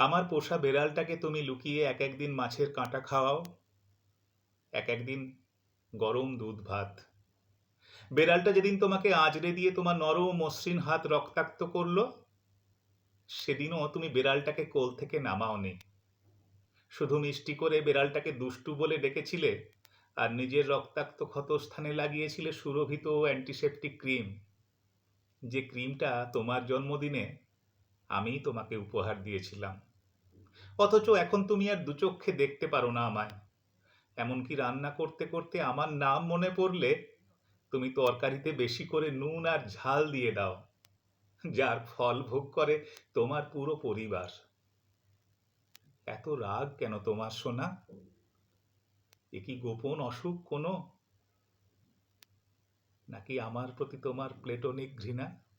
আমার পোষা বেড়ালটাকে তুমি লুকিয়ে এক একদিন মাছের কাঁটা খাওয়াও। এক একদিন গরম দুধ ভাত। বেড়ালটা যেদিন তোমাকে আঁচড়ে দিয়ে তোমার নরম, মসৃণ হাত রক্তাক্ত করল, সেদিনও তুমি বেড়ালটাকে কোল থেকে নামাও নামাওনি। শুধু মিষ্টি করে বেড়ালটাকে দুষ্টু বলে ডেকেছিলে আর নিজের রক্তাক্ত ক্ষতস্থানে লাগিয়েছিলে সুরভিত অ্যান্টিসেপটিক ক্রিম। যে ক্রিমটা তোমার জন্মদিনে আমি তোমাকে উপহার দিয়েছিলাম। অথচ এখন তুমি আর দুচক্ষে দেখতে পারো না আমায়। এমনকি রান্না করতে করতে আমার নাম মনে পড়লে তুমি তরকারিতে বেশি করে নুন আর ঝাল দিয়ে দাও, যার ফল ভোগ করে তোমার পুরো পরিবার। এত রাগ কেন তোমার, সোনা? এ কি গোপন অসুখ কোনো? নাকি আমার প্রতি তোমার প্লেটনিক ঘৃণা?